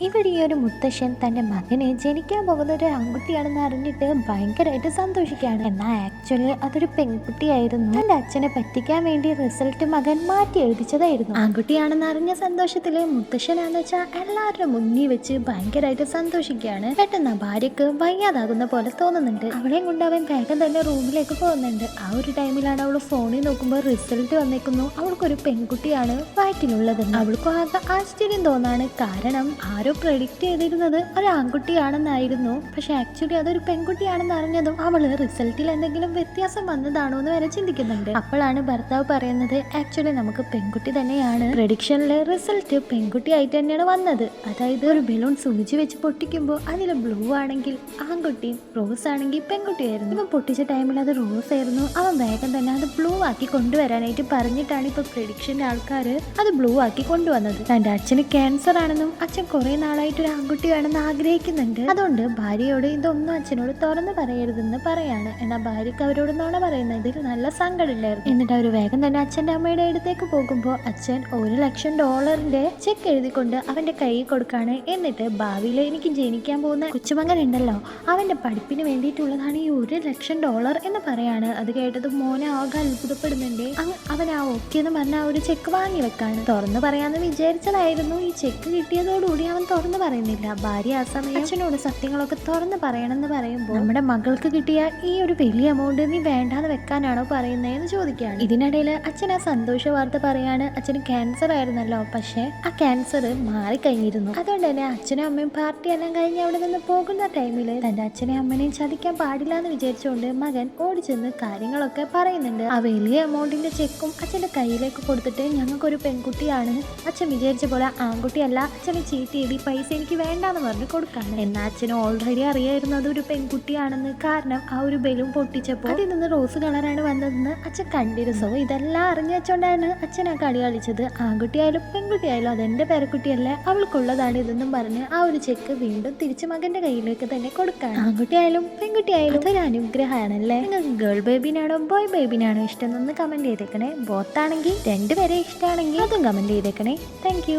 ഇവിടെ ഈ ഒരു മുത്തശ്ശൻ തന്റെ മകനെ ജനിക്കാൻ പോകുന്ന ഒരു ആൺകുട്ടിയാണെന്ന് അറിഞ്ഞിട്ട് ഭയങ്കരമായിട്ട് സന്തോഷിക്കുകയാണ്. എന്നാൽ ആക്ച്വലി അതൊരു പെൺകുട്ടിയായിരുന്നു. എന്റെ അച്ഛനെ പറ്റിക്കാൻ വേണ്ടി റിസൾട്ട് മകൻ മാറ്റി എഴുതിച്ചതായിരുന്നു. ആൺകുട്ടിയാണെന്ന് അറിഞ്ഞ സന്തോഷത്തിൽ മുത്തശ്ശനാന്ന് വെച്ചാൽ എല്ലാവരുടെ മുന്നിൽ വെച്ച് ഭയങ്കരമായിട്ട് സന്തോഷിക്കുകയാണ്. പെട്ടെന്ന് ഭാര്യക്ക് വയ്യാതാകുന്ന പോലെ തോന്നുന്നുണ്ട്. അവളെയും കൊണ്ട് അവൻ വേഗം തന്നെ റൂമിലേക്ക് പോകുന്നുണ്ട്. ആ ഒരു ടൈമിലാണ് അവൾ ഫോണിൽ നോക്കുമ്പോൾ റിസൾട്ട് വന്നേക്കുന്നു. അവൾക്കൊരു പെൺകുട്ടിയാണ് വയറ്റിലുള്ളത്. അവൾക്കും ആകെ ആശ്ചര്യം തോന്നാണ്. കാരണം ആരോ പ്രെഡിക്റ്റ് ചെയ്തിരുന്നത് ഒരു ആൺകുട്ടിയാണെന്നായിരുന്നു പക്ഷെ ആക്ച്വലി അതൊരു പെൺകുട്ടിയാണെന്ന് അറിഞ്ഞതും അവൾ റിസൾട്ടിൽ എന്തെങ്കിലും വ്യത്യാസം വന്നതാണോ എന്ന് വരെ ചിന്തിക്കുന്നുണ്ട്. അപ്പോഴാണ് ഭർത്താവ് പറയുന്നത് ആക്ച്വലി നമുക്ക് പെൺകുട്ടി തന്നെയാണ്. പ്രഡിക്ഷനിലെ റിസൾട്ട് പെൺകുട്ടി ആയിട്ട് തന്നെയാണ് വന്നത്. അതായത് ഒരു ബലൂൺ സൂചി വെച്ച് പൊട്ടിക്കുമ്പോൾ അതിൽ ബ്ലൂ ആണെങ്കിൽ ആൺകുട്ടിയും റോസ് ആണെങ്കിൽ പെൺകുട്ടിയായിരുന്നു. ഇപ്പം പൊട്ടിച്ച ടൈമിൽ അത് റോസ് ആയിരുന്നു. അവൻ വേഗം തന്നെ അത് ബ്ലൂ ആക്കി കൊണ്ടുവരാനായിട്ട് പറഞ്ഞിട്ടാണ് ഇപ്പൊ പ്രഡിക്ഷന്റെ ആൾക്കാർ അത് ബ്ലൂ ആക്കി കൊണ്ടുവന്നത്. തന്റെ അച്ഛന് ക്യാൻസർ ആണെന്നും അച്ഛൻ കുറെ നാളായിട്ട് ഒരു ആൺകുട്ടി വേണമെന്ന് ആഗ്രഹിക്കുന്നുണ്ട് അതുകൊണ്ട് ഭാര്യയോട് ഇതൊന്നും അച്ഛനോട് തുറന്നു പറയരുതെന്ന് പറയാണ്. എന്നാ ഭാര്യക്ക് അവരോട് പറയുന്നത് പറയുന്നതിൽ നല്ല സങ്കടമില്ലായിരുന്നു. എന്നിട്ട് അവർ വേഗം തന്നെ അച്ഛന്റെ അമ്മയുടെ അടുത്തേക്ക് പോകുമ്പോൾ അച്ഛൻ ഒരു ലക്ഷം ഡോളറിന്റെ ചെക്ക് എഴുതിക്കൊണ്ട് അവന്റെ കയ്യിൽ കൊടുക്കാണ്. എന്നിട്ട് ഭാവിയിൽ എനിക്ക് ജനിക്കാൻ പോകുന്ന കൊച്ചുമകൻ ഉണ്ടല്ലോ അവന്റെ പഠിപ്പിന് വേണ്ടിയിട്ടുള്ളതാണ് ഈ ഒരു ലക്ഷം ഡോളർ എന്ന് പറയാണ്. അത് കേട്ടത് മോനെ ആകെ അത്ഭുതപ്പെടുന്നുണ്ട്. അവൻ ആ ഓക്കെ എന്ന് പറഞ്ഞ ആ ഒരു ചെക്ക് വാങ്ങി വെക്കാണ്. തുറന്നു പറയാന്ന് വിചാരിച്ചതായിരുന്നു. ഈ ചെക്ക് കിട്ടിയതോടുകൂടി അവൻ തുറന്നു പറയുന്നില്ല. ഭാര്യ ആ സമയം അച്ഛനോട് സത്യങ്ങളൊക്കെ തുറന്നു പറയണമെന്ന് പറയുമ്പോൾ നമ്മുടെ മകൾക്ക് കിട്ടിയ ഈ ഒരു വലിയ എമൗണ്ട് നീ വേണ്ടാന്ന് വെക്കാനാണോ പറയുന്നതെന്ന് ചോദിക്കുകയാണ്. ഇതിനിടയിൽ അച്ഛൻ ആ സന്തോഷ വാർത്ത പറയാണ് അച്ഛന് ക്യാൻസർ ആയിരുന്നല്ലോ. പക്ഷേ ആ ക്യാൻസർ മാറിക്കഴിഞ്ഞിരുന്നു. അതുകൊണ്ട് തന്നെ അച്ഛനും അമ്മയും പാർട്ടി എല്ലാം കഴിഞ്ഞ് അവിടെ നിന്ന് പോകുന്ന ടൈമിൽ തന്റെ അച്ഛനെയും അമ്മനെയും ചതിക്കാൻ പാടില്ല എന്ന് വിചാരിച്ചുകൊണ്ട് മകൻ ഓടിച്ചെന്ന് കാര്യങ്ങളൊക്കെ പറയുന്നുണ്ട്. ആ വലിയ എമൗണ്ടിന്റെ ചെക്കും അച്ഛന്റെ കയ്യിലേക്ക് കൊടുത്തിട്ട് ഞങ്ങൾക്കൊരു പെൺകുട്ടിയാണ്. അച്ഛൻ വിചാരിച്ച പോലെ ആൺകുട്ടിയല്ല. അച്ഛനെ ചീറ്റ് ചെയ്ത് ഈ പൈസ എനിക്ക് വേണ്ടാന്ന് പറഞ്ഞ് കൊടുക്കാൻ. എന്നാൽ അച്ഛന് ഓൾറെഡി അറിയായിരുന്നു അതൊരു പെൺകുട്ടിയാണെന്ന്. കാരണം ആ ഒരു ബലൂൺ പൊട്ടിച്ചപ്പോൾ അതിൽ നിന്ന് റോസ് കളറാണ് വന്നതെന്ന് അച്ഛൻ കണ്ടിരുന്നു ഇതെല്ലാം അറിഞ്ഞു വെച്ചോണ്ടാണ് അച്ഛൻ ആ കളി കളിച്ചത്. ആൺകുട്ടിയായാലും പെൺകുട്ടിയായാലും അതെന്റെ പേരക്കുട്ടിയല്ലേ അവൾക്കുള്ളതാണ് ഇതെന്നും പറഞ്ഞ് ആ ഒരു ചെക്ക് വീണ്ടും തിരിച്ച് മകന്റെ കയ്യിലേക്ക് തന്നെ കൊടുക്കാണ്. ആൺകുട്ടിയായാലും പെൺകുട്ടിയായാലും അതൊരു അനുഗ്രഹമാണല്ലേ? നിങ്ങൾക്ക് ഗേൾ ബേബിനാണോ ബോയ് ബേബിനാണോ ഇഷ്ടം എന്നൊന്ന് കമന്റ് ചെയ്തേക്കണേ. ബോത്താണെങ്കിൽ രണ്ടുപേരെ ഇഷ്ടമാണെങ്കിൽ അതും കമന്റ് ചെയ്തേക്കണേ. താങ്ക്